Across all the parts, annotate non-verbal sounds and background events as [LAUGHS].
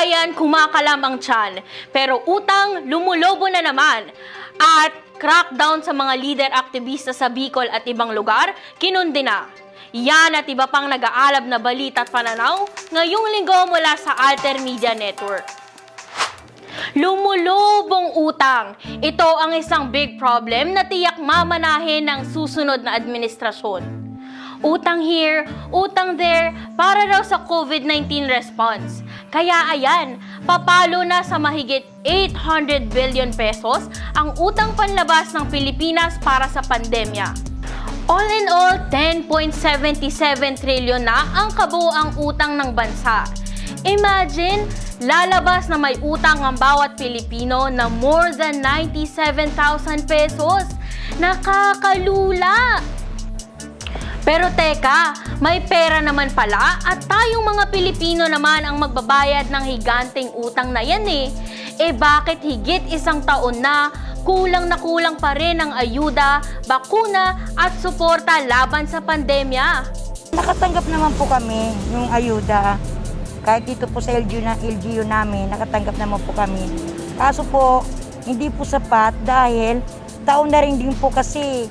bayan kumakalam ang tiyan, pero utang lumulobo na naman. At crackdown sa mga leader aktivista sa Bicol at ibang lugar, kinundi na. Yan at iba pang nag-aalab na balita at pananaw ngayong linggo mula sa Alter Media Network. Lumulubong utang. Ito ang isang big problem na tiyak mamanahin ng susunod na administrasyon. Utang here, utang there, para raw sa COVID-19 response. Kaya ayan, papalo na sa mahigit 800 billion pesos ang utang panlabas ng Pilipinas para sa pandemya. All in all, 10.77 trillion na ang kabuang utang ng bansa. Imagine, lalabas na may utang ang bawat Pilipino na more than 97,000 pesos. Nakakalula! Pero teka, may pera naman pala at tayong mga Pilipino naman ang magbabayad ng higanteng utang na yan eh. Eh bakit higit isang taon na kulang na kulang pa rin ang ayuda, bakuna at suporta laban sa pandemya? Nakatanggap naman po kami yung ayuda. Kahit dito po sa LGU, na, LGU namin, nakatanggap naman po kami. Kaso po, hindi po sapat dahil taon na rin din po kasi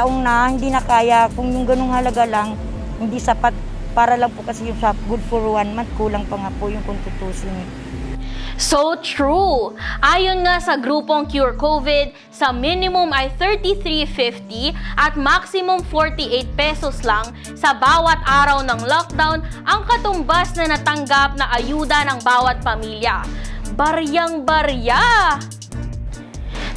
taong na, hindi na kaya. Kung yung ganung halaga lang, hindi sapat para lang po kasi yung sa good for one month, kulang pa nga po yung kung tutusin. So true! Ayon nga sa grupong Cure COVID, sa minimum ay 33.50 at maximum 48 pesos lang sa bawat araw ng lockdown ang katumbas na natanggap na ayuda ng bawat pamilya. Baryang-barya!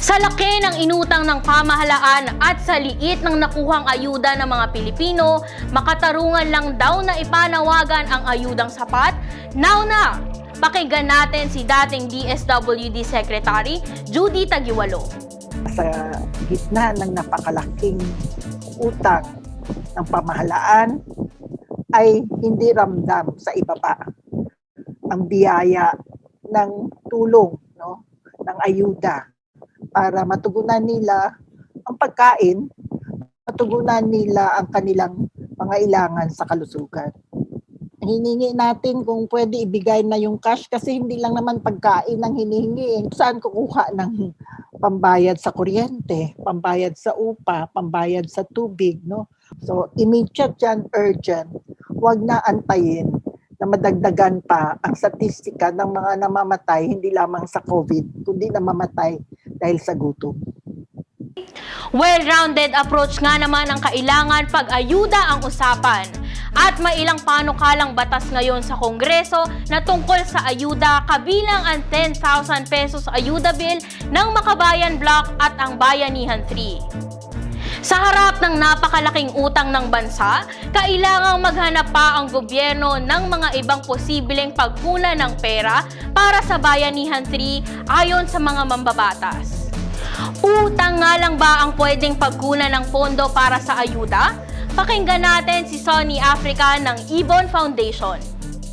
Sa laki ng inutang ng pamahalaan at sa liit ng nakuhang ayuda ng mga Pilipino, makatarungan lang daw na ipanawagan ang ayudang sapat. Now na! Pakinggan natin si dating DSWD Secretary Judy Tagiwalo. sa gitna ng napakalaking utang ng pamahalaan ay hindi ramdam sa ibaba ang biyaya ng tulong no ng ayuda para matugunan nila ang pagkain matugunan nila ang kanilang pangailangan sa kalusugan hiningi natin kung pwede ibigay na yung cash kasi hindi lang naman pagkain ang hinihingi. Saan kukuha ng pambayad sa kuryente, pambayad sa upa, pambayad sa tubig, no? So, immediate yan, urgent. Huwag na antayin na madagdagan pa ang statistika ng mga namamatay hindi lamang sa COVID, kundi namamatay dahil sa gutom. Well-rounded approach nga naman ang kailangan pag ayuda ang usapan. At may ilang panukalang batas ngayon sa Kongreso na tungkol sa ayuda kabilang ang 10,000 pesos ayuda bill ng Makabayan Block at ang Bayanihan 3. Sa harap ng napakalaking utang ng bansa, kailangang maghanap pa ang gobyerno ng mga ibang posibleng pagkunan ng pera para sa Bayanihan 3 ayon sa mga mambabatas. Utang nga lang ba ang pwedeng pagkunan ng pondo para sa ayuda? Pakinggan natin si Sonny Africa ng Ibon Foundation.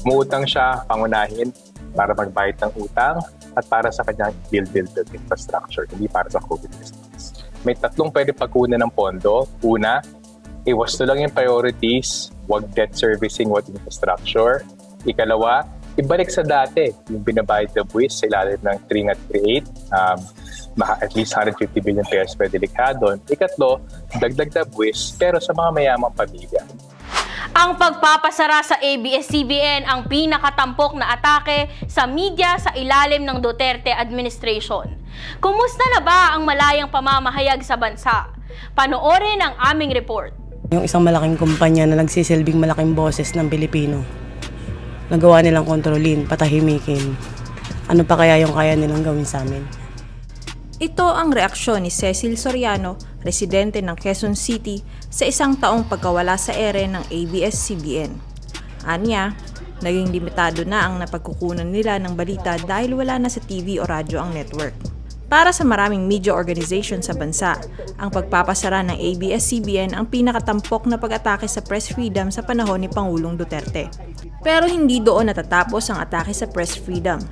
Umuutang siya pangunahin para magbayad ng utang at para sa kanyang build-build infrastructure, hindi para sa COVID response. May tatlong pwede pagkunan ng pondo. Una, iwasto lang yung priorities, wag debt servicing, wag infrastructure. Ikalawa, ibalik sa dati yung binabayad na buwis sa ilalim ng 3 at 38. Um, at least 150 billion pesos pwede likha doon. Ikatlo, dagdag na buwis pero sa mga mayamang pamilya. Ang pagpapasara sa ABS-CBN ang pinakatampok na atake sa media sa ilalim ng Duterte administration. Kumusta na ba ang malayang pamamahayag sa bansa? Panoorin ang aming report. Yung isang malaking kumpanya na nagsisilbing malaking boses ng Pilipino. Nagawa nilang kontrolin, patahimikin. Ano pa kaya yung kaya nilang gawin sa amin? Ito ang reaksyon ni Cecil Soriano, residente ng Quezon City, sa isang taong pagkawala sa ere ng ABS-CBN. Anya, naging limitado na ang napagkukunan nila ng balita dahil wala na sa TV o radyo ang network. Para sa maraming media organization sa bansa, ang pagpapasara ng ABS-CBN ang pinakatampok na pag-atake sa press freedom sa panahon ni Pangulong Duterte. Pero hindi doon natatapos ang atake sa press freedom.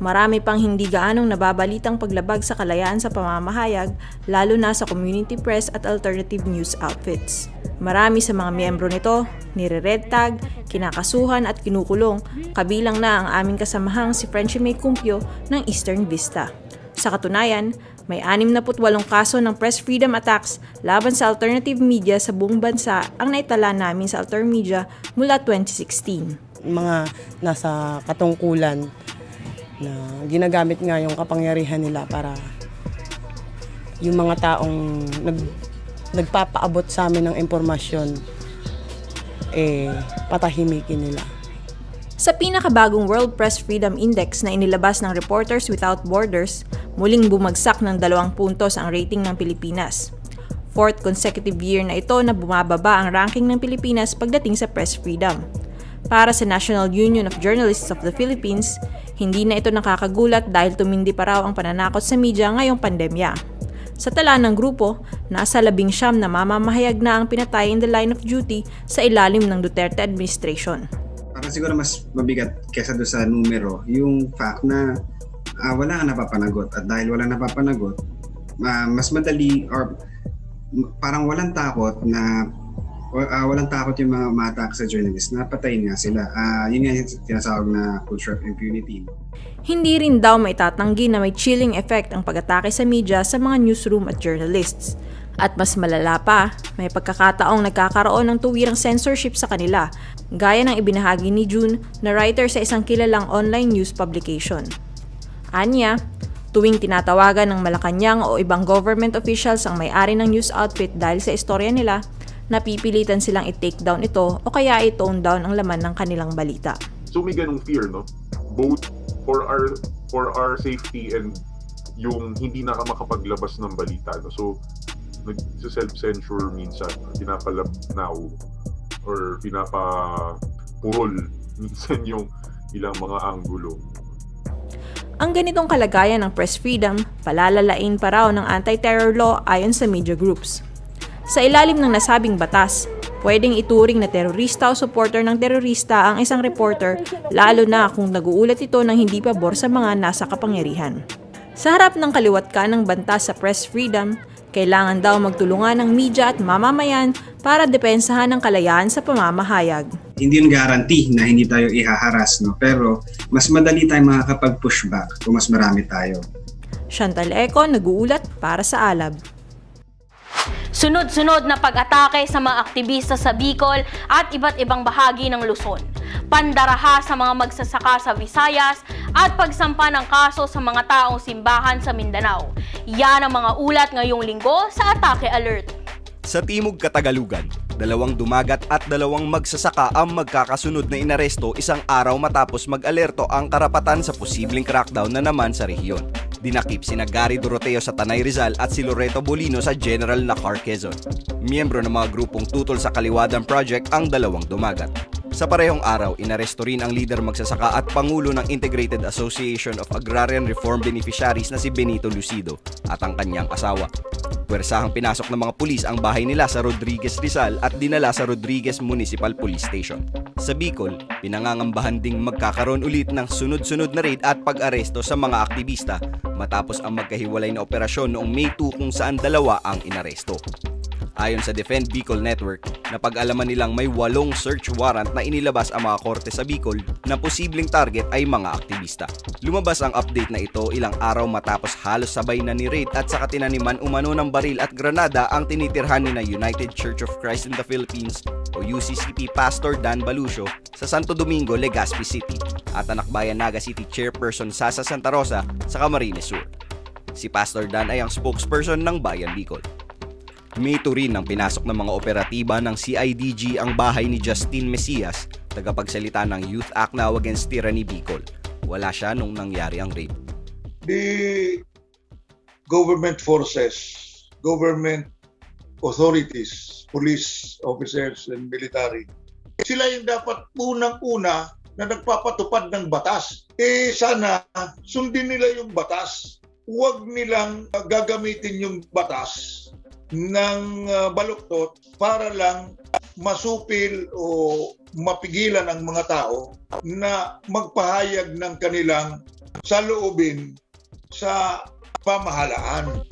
marami pang hindi gaanong nababalitang paglabag sa kalayaan sa pamamahayag, lalo na sa community press at alternative news outfits. Marami sa mga miyembro nito, nire-red tag, kinakasuhan at kinukulong, kabilang na ang aming kasamahang si Frenchie May Cumpio ng Eastern Vista. Sa katunayan, may 68 kaso ng press freedom attacks laban sa alternative media sa buong bansa ang naitala namin sa Alter Media mula 2016. Mga nasa katungkulan na ginagamit nga yung kapangyarihan nila para yung mga taong nag, nagpapaabot sa amin ng impormasyon eh patahimikin nila. Sa pinakabagong World Press Freedom Index na inilabas ng Reporters Without Borders, muling bumagsak ng dalawang puntos ang rating ng Pilipinas. Fourth consecutive year na ito na bumababa ang ranking ng Pilipinas pagdating sa press freedom. Para sa National Union of Journalists of the Philippines, hindi na ito nakakagulat dahil tumindi pa raw ang pananakot sa media ngayong pandemya. Sa tala ng grupo, nasa labing siyam na mamamahayag na ang pinatay in the line of duty sa ilalim ng Duterte administration. Parang siguro mas mabigat kesa doon sa numero, yung fact na ah, wala nga napapanagot at dahil wala napapanagot, ah, mas madali or parang walang takot na ah, walang takot yung mga ma-attack sa journalist na patayin nga sila. Ah, yun nga yung tinasawag na culture of impunity. Hindi rin daw maitatanggi na may chilling effect ang pag-atake sa media sa mga newsroom at journalists. At mas malala pa, may pagkakataong nagkakaroon ng tuwirang censorship sa kanila, gaya ng ibinahagi ni June na writer sa isang kilalang online news publication. Anya, tuwing tinatawagan ng Malacanang o ibang government officials ang may-ari ng news outfit dahil sa istorya nila, napipilitan silang i-take down ito o kaya i-tone down ang laman ng kanilang balita. So may ganung fear, no? Both for our for our safety and yung hindi na makapaglabas ng balita, no? So nag-self-censure minsan, pinapalab now or pinapapurol [LAUGHS] minsan yung ilang mga anggulo. Ang ganitong kalagayan ng press freedom, palalalain pa raw ng anti-terror law ayon sa media groups. Sa ilalim ng nasabing batas, pwedeng ituring na terorista o supporter ng terorista ang isang reporter lalo na kung naguulat ito ng hindi pabor sa mga nasa kapangyarihan. Sa harap ng kaliwat ka ng banta sa press freedom, kailangan daw magtulungan ng media at mamamayan para depensahan ang kalayaan sa pamamahayag. Hindi yun guarantee na hindi tayo ihaharas, no? Pero mas madali tayong makakapag-pushback kung mas marami tayo. Chantal Eco, nag-uulat para sa Alab. Sunod-sunod na pag-atake sa mga aktivista sa Bicol at iba't ibang bahagi ng Luzon. Pandaraha sa mga magsasaka sa Visayas at pagsampa ng kaso sa mga taong simbahan sa Mindanao. Yan ang mga ulat ngayong linggo sa Atake Alert. Sa Timog Katagalugan, dalawang dumagat at dalawang magsasaka ang magkakasunod na inaresto isang araw matapos mag-alerto ang karapatan sa posibleng crackdown na naman sa rehiyon. Dinakip sina Gary Doroteo sa Tanay Rizal at si Loreto Bolino sa General Nacar Quezon. Miyembro ng mga grupong tutol sa Kaliwadan Project ang dalawang dumagat. Sa parehong araw, inaresto rin ang leader magsasaka at pangulo ng Integrated Association of Agrarian Reform Beneficiaries na si Benito Lucido at ang kanyang asawa. Pwersahang pinasok ng mga pulis ang bahay nila sa Rodriguez Rizal at dinala sa Rodriguez Municipal Police Station. Sa Bicol, pinangangambahan ding magkakaroon ulit ng sunod-sunod na raid at pag-aresto sa mga aktivista matapos ang magkahiwalay na operasyon noong May 2 kung saan dalawa ang inaresto. Ayon sa Defend Bicol Network, napag-alaman nilang may walong search warrant na inilabas ang mga korte sa Bicol na posibleng target ay mga aktivista. Lumabas ang update na ito ilang araw matapos halos sabay na ni raid at sa katinaniman umano ng baril at granada ang tinitirhan ni na United Church of Christ in the Philippines o UCCP Pastor Dan Balucio sa Santo Domingo, Legazpi City at anak bayan Naga City Chairperson Sasa Santa Rosa sa Camarines Sur. Si Pastor Dan ay ang spokesperson ng Bayan Bicol. Mito rin ng pinasok ng mga operatiba ng CIDG ang bahay ni Justin Mesias, tagapagsalita ng Youth Act Now Against Tyranny Bicol. Wala siya nung nangyari ang raid. the government forces, government authorities, police officers and military, sila yung dapat unang-una na nagpapatupad ng batas. Eh sana sundin nila yung batas. Huwag nilang gagamitin yung batas ng uh, baluktot para lang masupil o mapigilan ang mga tao na magpahayag ng kanilang sa loobin sa pamahalaan.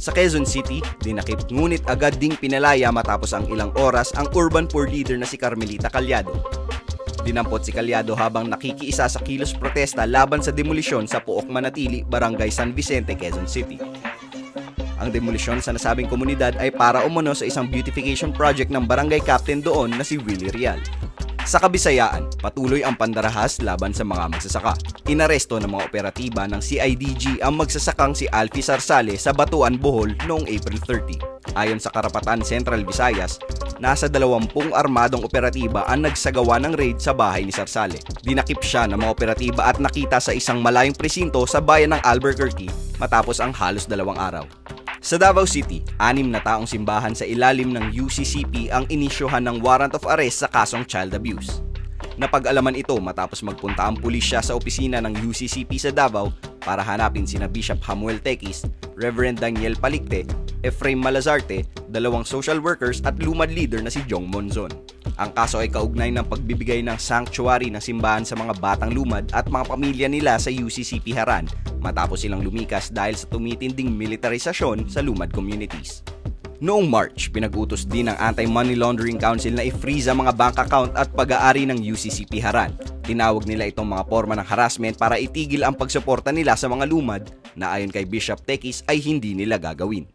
Sa Quezon City, dinakip ngunit agad ding pinalaya matapos ang ilang oras ang urban poor leader na si Carmelita Calyado. Dinampot si Calyado habang nakikiisa sa kilos protesta laban sa demolisyon sa Puok Manatili, Barangay San Vicente, Quezon City. Ang demolisyon sa nasabing komunidad ay para umano sa isang beautification project ng barangay captain doon na si Willie Real. Sa Kabisayaan, patuloy ang pandarahas laban sa mga magsasaka. Inaresto ng mga operatiba ng CIDG ang magsasakang si Alfie Sarsale sa Batuan, Bohol noong April 30. Ayon sa Karapatan Central Visayas, nasa 20 armadong operatiba ang nagsagawa ng raid sa bahay ni Sarsale. Dinakip siya ng mga operatiba at nakita sa isang malayong presinto sa bayan ng Albuquerque matapos ang halos dalawang araw. Sa Davao City, anim na taong simbahan sa ilalim ng UCCP ang inisyohan ng warrant of arrest sa kasong child abuse. Napag-alaman ito matapos magpunta ang pulisya sa opisina ng UCCP sa Davao para hanapin sina Bishop Hamuel Tequis, Reverend Daniel Palikte, Efraim Malazarte, dalawang social workers at lumad leader na si Jong Monzon. Ang kaso ay kaugnay ng pagbibigay ng sanctuary ng simbahan sa mga batang lumad at mga pamilya nila sa UCCP Haran matapos silang lumikas dahil sa tumitinding militarisasyon sa lumad communities. Noong March, pinag-utos din ng Anti-Money Laundering Council na i-freeze ang mga bank account at pag-aari ng UCCP Haran. Tinawag nila itong mga forma ng harassment para itigil ang pagsuporta nila sa mga lumad na ayon kay Bishop Tekis ay hindi nila gagawin.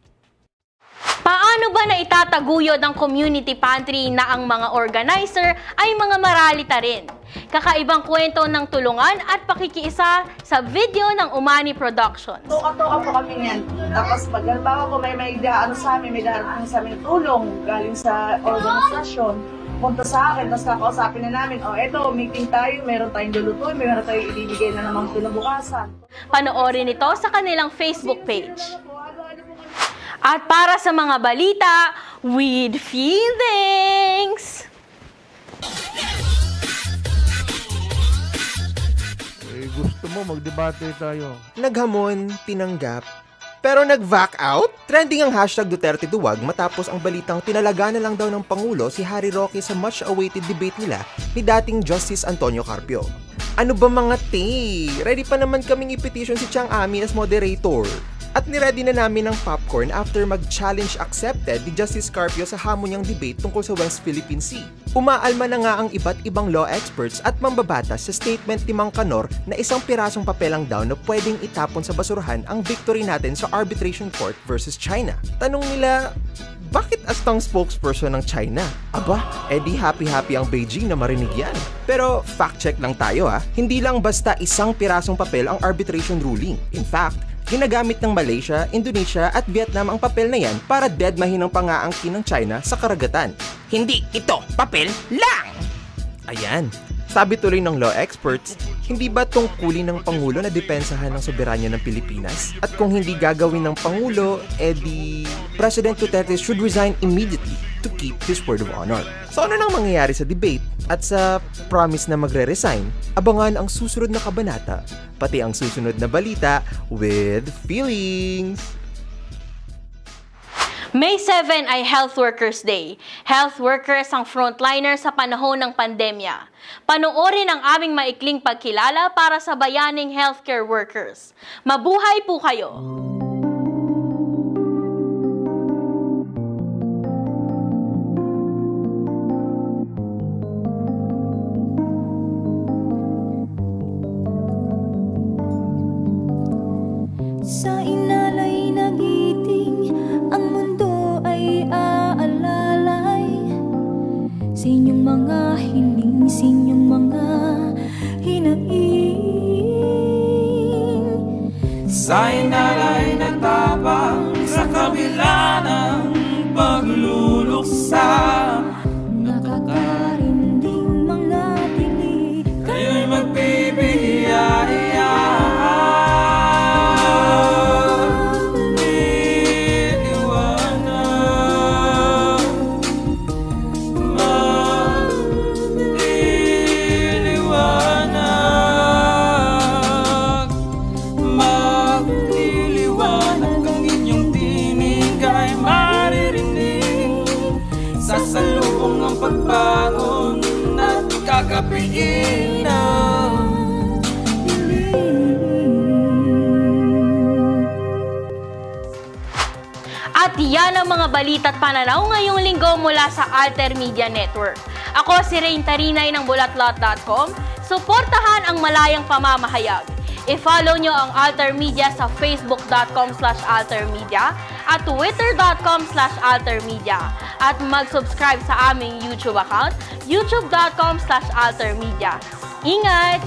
Paano ba na itataguyod ng community pantry na ang mga organizer ay mga maralita rin? Kakaibang kwento ng tulungan at pakikiisa sa video ng Umani Production. Tuka-tuka po kami niyan. Tapos pag halimbawa po may may ano sa amin, may darating sa amin tulong galing sa organisasyon, punta sa akin, tapos kakausapin na namin, oh eto, meeting tayo, meron tayong lulutuin, meron tayong ibibigay na namang kinabukasan. Panoorin ito sa kanilang Facebook page. At para sa mga balita, with feelings! Eh, gusto mo magdebate tayo. Naghamon, tinanggap, pero nag-vac out? Trending ang hashtag Duterte Duwag matapos ang balitang tinalaga na lang daw ng Pangulo si Harry Roque sa much-awaited debate nila ni dating Justice Antonio Carpio. Ano ba mga te? Ready pa naman kaming i-petition si Chang Ami as moderator. At niready na namin ng popcorn after mag-challenge accepted ni Justice Carpio sa hamon niyang debate tungkol sa West Philippine Sea. Umaalma na nga ang iba't ibang law experts at mambabatas sa statement ni Mang Kanor na isang pirasong papel lang daw na pwedeng itapon sa basurahan ang victory natin sa arbitration court versus China. Tanong nila, bakit astang spokesperson ng China? Aba, edi happy-happy ang Beijing na marinig yan. Pero fact check lang tayo ha, hindi lang basta isang pirasong papel ang arbitration ruling. In fact, ginagamit ng Malaysia, Indonesia at Vietnam ang papel na yan para deadmahin ang pangaangkin ng China sa karagatan. Hindi ito papel lang! Ayan. Sabi tuloy ng law experts, hindi ba tungkulin ng Pangulo na depensahan ng soberanya ng Pilipinas? At kung hindi gagawin ng Pangulo, edi President Duterte should resign immediately to keep his word of honor. So ano nang mangyayari sa debate? At sa promise na magre-resign, abangan ang susunod na kabanata, pati ang susunod na balita with feelings! May 7 ay Health Workers Day. Health workers ang frontliner sa panahon ng pandemya. Panoorin ang aming maikling pagkilala para sa bayaning healthcare workers. Mabuhay po kayo! Sa inalay nagiting ang mundo ay aalalay. Sa inyong mga hiling, sa inyong yan ang mga balita at pananaw ngayong linggo mula sa Alter Media Network. Ako si Rain Tarinay ng bulatlot.com. Suportahan ang malayang pamamahayag. I-follow nyo ang Alter Media sa facebook.com slash altermedia at twitter.com slash altermedia. At mag-subscribe sa aming YouTube account, youtube.com slash altermedia. Ingat!